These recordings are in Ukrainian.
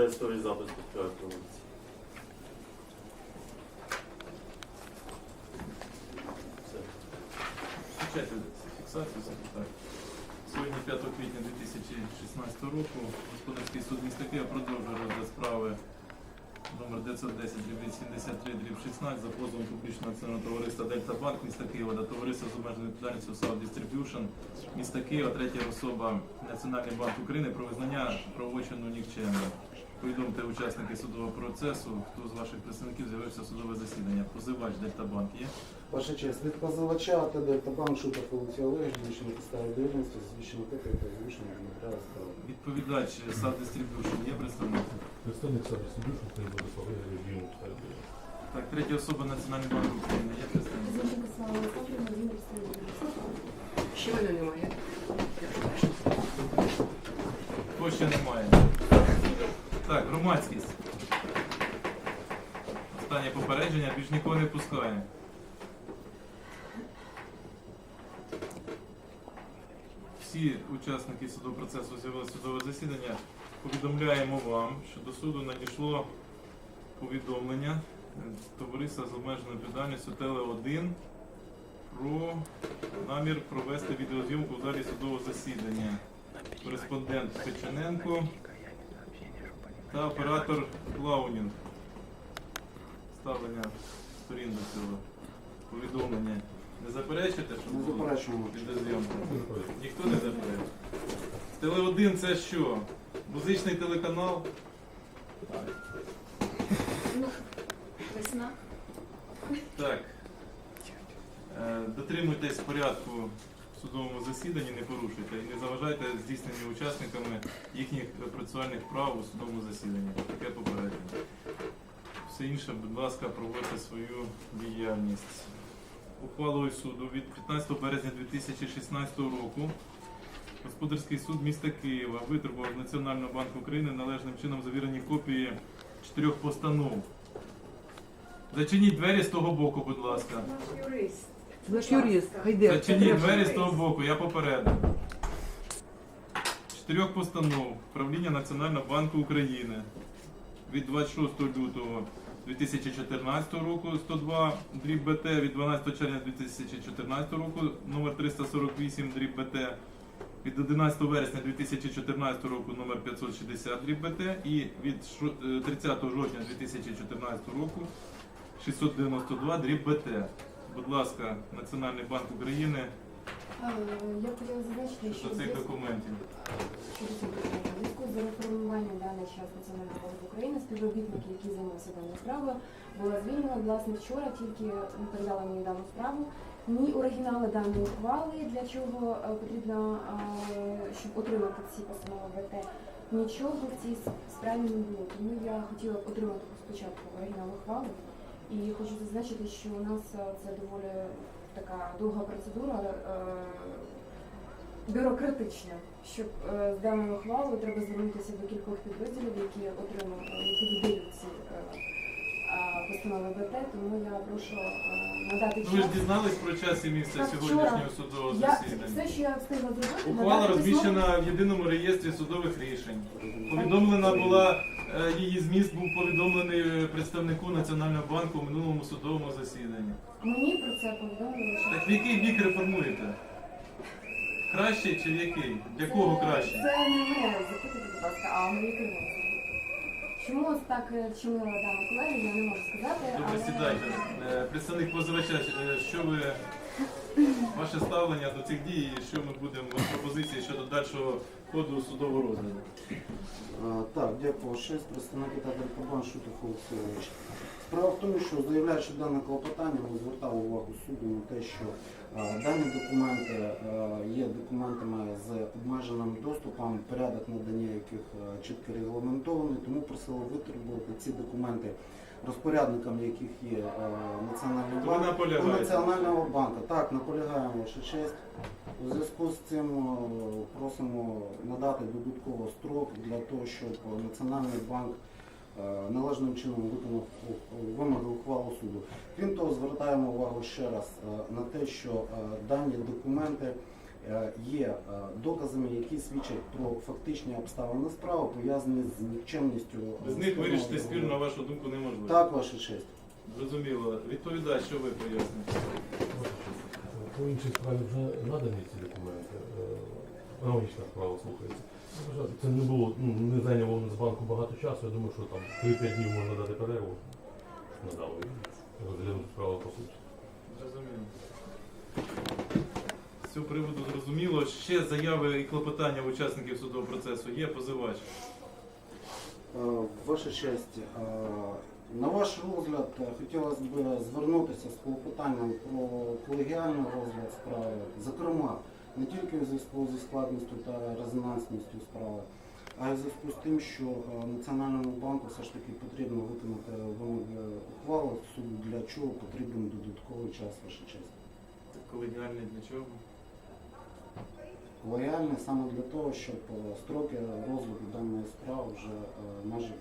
Тестовий запис проводиться. Фіксацію. Сьогодні 5 квітня 2016 року Господарський суд міста Києва продовжує розгляд справи номер 910 73 16 за позовом публічного акціонерного товариства Дельта Банк міста Києва та товариства з обмеженою відповідальністю South Distribution міста Києва, третя особа Національний банк України про визнання правочину нікчемним. Повідомте учасники судового процесу, хто з ваших представників з'явився в судове засідання. Позивач Дельта Банк є? Ваша честь, від позивача АТ Дельтабанк Шутер Олексій Олегович, звичайно підстави довіреності, звичайно типу та звичайно матеріали справи. Відповідач South Distribution є представник? Представник Сади Сидюшин, хай буде слова режиму. Так, третя особа Національного банку України є представник? Зінченко Слава Олександрівна, він представник. Ще мене немає. Кого ще немає? Так, громадськість. Останнє попередження, більш нікого не пускає. Всі учасники судового процесу з'явилися судове засідання. Повідомляємо вам, що до суду надійшло повідомлення товариства з обмеженою відповідальністю Теле 1 про намір провести відеозйомку в залі судового засідання. Кореспондент Печененко та оператор Клаунінг. Ставлення сторін до цього повідомлення. Не заперечите, що Не було заперечуємо. відеозйомка? Ніхто не заперечує. Теле 1 це що? Музичний телеканал? Ну, весна. Так. Е, Дотримуйтесь порядку судовому засіданні, не порушуйте і не заважайте здійсненню учасниками їхніх процесуальних прав у судовому засіданні. Таке попередження. Все інше, будь ласка, проводьте свою діяльність. Ухвалою суду від 15 березня 2016 року Господарський суд міста Києва витребував Національного банку України належним чином завірені копії чотирьох постанов. Зачиніть двері з того боку, будь ласка. Юрист. Наш юрист, Гайдер. Зачиніть двері з того боку, я попередив. Чотирьох постанов правління Національного банку України від 26 лютого 2014 року 102 дріб БТ, від 12 червня 2014 року номер 348 дріб БТ, від 11 вересня 2014 року номер 560 дріб БТ і від е, 30 жовтня 2014 року 692 дріб БТ. Будь ласка, Національний банк України Е, Я хотіла зазначити, що щодо в цих документів. зв'язку з реформуванням даний час Національного банку України співробітники, які займалися даною справою, була звільнена. Власне, вчора тільки передала мені дану справу. Ні оригінали даної ухвали, для чого е, потрібно, е, щоб отримати ці постанови ВТ, нічого в цій справі не було. Тому я хотіла б отримати спочатку оригінал ухвали. І хочу зазначити, що у нас е, це доволі така довга процедура, е, бюрократична. Щоб е, з даною ухвалою треба звернутися до кількох підрозділів, які отримали, які видають ці постанови БТ, тому я прошу надати Ну, ви ж час. дізнались про час і місце Так, сьогоднішнього судового Я засідання. все, що я встигла зробити, Ухвала розміщена в єдиному реєстрі судових рішень. Повідомлена була її зміст був повідомлений е, представнику Національного банку у минулому судовому засіданні. Мені про це повідомили. що- Так в який бік реформуєте? Краще чи в який? Для кого краще? Це не мене запитати, будь ласка, а мої керівництво. Чому ось так е, вчинила дана колега, я не можу сказати. Добре, але- сідайте. Е, Представник позивача, е, що ви ваше ставлення до цих дій, і що ми будемо пропозиції щодо дальшого ходу судового розгляду? Так, дякую. Шесть представники та Дельтабанк Шутер Олексій Олегович. Справа в тому, що заявляючи дане клопотання, ми звертали увагу суду на те, що дані документи є документами з обмеженим доступом, порядок надання яких чітко регламентований, тому просили витребувати ці документи розпорядникам, яких є е, Національний То ви банк. наполягаєте? Національного банку. Так, наполягаємо, ваша честь. У зв'язку з цим е, просимо надати додатково строк для того, щоб Національний банк е, належним чином виконав вимоги ухвалу суду. Крім того, звертаємо увагу ще раз е, на те, що дані документи є доказами, які свідчать про фактичні обставини справи, пов'язані з нікчемністю. Без них вирішити спір, на вашу думку, неможливо. Так, ваша честь. Зрозуміло. Відповідач, що ви поясните? По іншій справі вже надані ці документи. Е, Аналогічна справа слухається. Ну, Це не було, ну, не зайняло у нас банку багато часу. Я думаю, що там 3-5 днів можна дати перерву. Надали розглянути справу по суті. Зрозуміло. З цього приводу зрозуміло. Ще заяви і клопотання учасників судового процесу є позивач. Е, Ваша честь, е, на ваш розгляд е, хотілося б звернутися з клопотанням про колегіальний розгляд справи, зокрема, не тільки у зв'язку зі складністю та резонансністю справи, а й у зв'язку з тим, що е, Національному банку все ж таки потрібно виконати вимоги ухвали суду, для чого потрібен додатковий час, ваша честь. Колегіальний для чого? Лояльний саме для того, щоб е, строки розгляду даної справи вже е, майже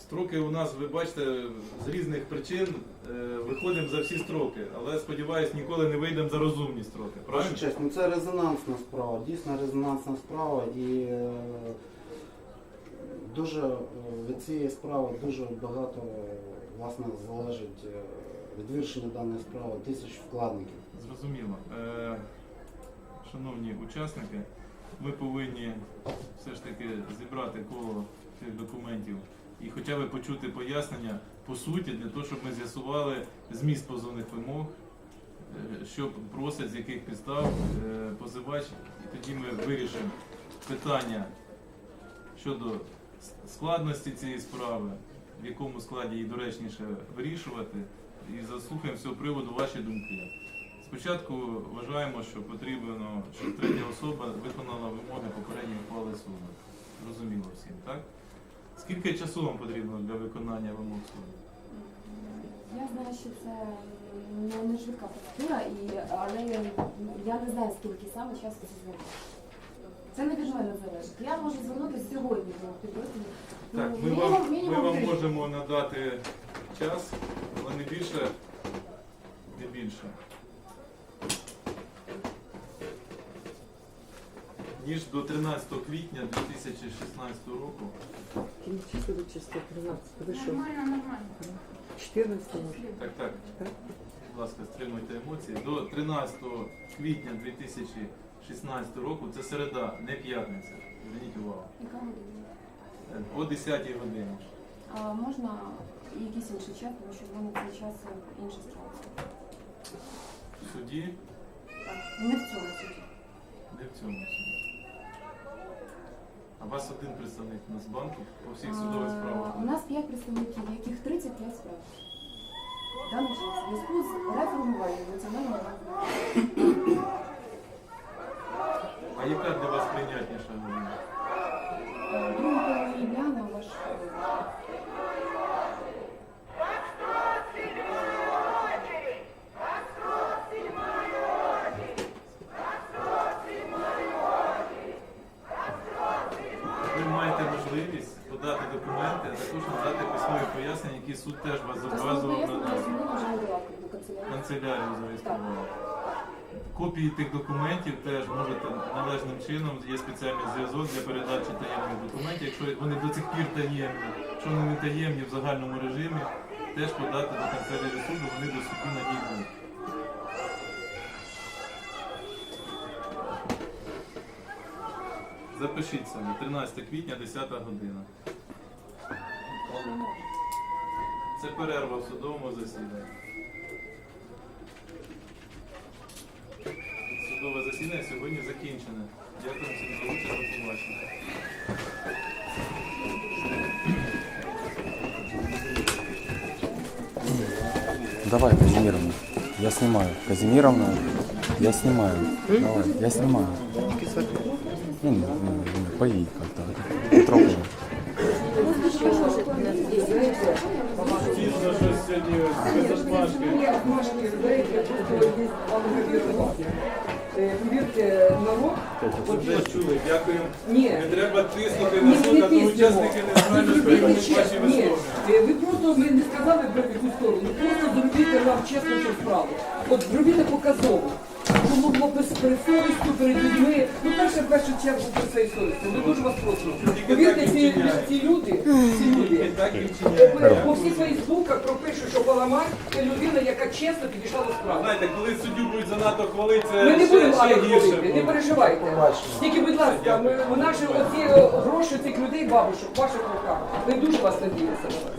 Строки у нас, ви бачите, з різних причин е, виходимо за всі строки, але сподіваюсь, ніколи не вийдемо за розумні строки. Правильно? честь, ну це резонансна справа, дійсно резонансна справа і е, дуже е, від цієї справи дуже багато е, власне залежить е, від вирішення даної справи тисяч вкладників. Зрозуміло. Е, шановні учасники, ми повинні все ж таки зібрати коло цих документів і хоча б почути пояснення по суті, для того, щоб ми з'ясували зміст позовних вимог, е, що просить, з яких підстав е, позивач, і тоді ми вирішимо питання щодо складності цієї справи, в якому складі її доречніше вирішувати, і заслухаємо з цього приводу ваші думки. Спочатку вважаємо, що потрібно, щоб третя особа виконала вимоги попередньої ухвали суду. Зрозуміло всім, так? Скільки часу вам потрібно для виконання вимог суду? Я знаю, що це не, не швидка процедура, і, але я не знаю, скільки саме часу це займає. Це не від мене залежить. Я можу звернутися сьогодні до підрозділу. Так, Ну, ми вам, ми вам тиждень. можемо надати час, але не більше, не більше. Ніж до 13 квітня 2016 року. Чисто до чисто 13. Ви що? Нормально, нормально. 14 може. Так, так. Так. Будь ласка, стримуйте емоції. До 13 квітня 2016 року це середа, не п'ятниця. Зверніть увагу. Яка година? О 10 годині. А можна якийсь інший час, тому що в мене цей час інша справа. В суді, Так, не в цьому суді. не в цьому суді. У вас один представник у нас банку по всіх судових справах. У нас 5 представників, яких 35 справ. В даний час в зв'язку з реформуванням національного банку. А яка для вас прийнятніша година? Друга половина дня на ваш Ви маєте можливість подати документи, а також надати письмові пояснення, які суд теж вас зобов'язував пояснення надати. зміни вже надала до канцелярії. Канцелярію зареєстрували. Копії тих документів теж можете належним чином, є спеціальний зв'язок для передачі таємних документів. Якщо вони до цих пір таємні, якщо вони не таємні в загальному режимі, теж подати до канцелярії суду, вони доступні надійні. Запишіть собі, 13 квітня, 10 година. Це перерва в судовому засіданні. Судове засідання сьогодні закінчене. Дякую всім за участь, до побачення. Давай, Казимировна. Я снимаю. Казимировна, я снимаю. Давай, я снимаю. Не, не, не, не, поедь как-то. Не трогай. Дійсно, щось Машки, знаєте, просто є Повірте, народ, чули, дякую. ні, Не треба тиснути на суд, не а то учасники не знають, що ваші висловлення. е, ви просто ви не сказали про яку сторону, просто зробіть нам чесно цю справу. От зробіть показово. було без совістю перед людьми. Ну, перше, в першу чергу, перед своєю совістю. Ми дуже вас просимо. Повірте, ці, ці люди, ці люди, по всіх фейсбуках пропишуть, що Паламар це людина, яка чесно підійшла до справи. Знаєте, коли суддю будуть занадто хвалити, це Ми не ще, будемо ще але гірше хвалити, не буде. переживайте. Тільки, будь ласка, ми, наші оці е, гроші цих людей, бабушок, в ваших руках. Ми дуже вас надіємося на вас.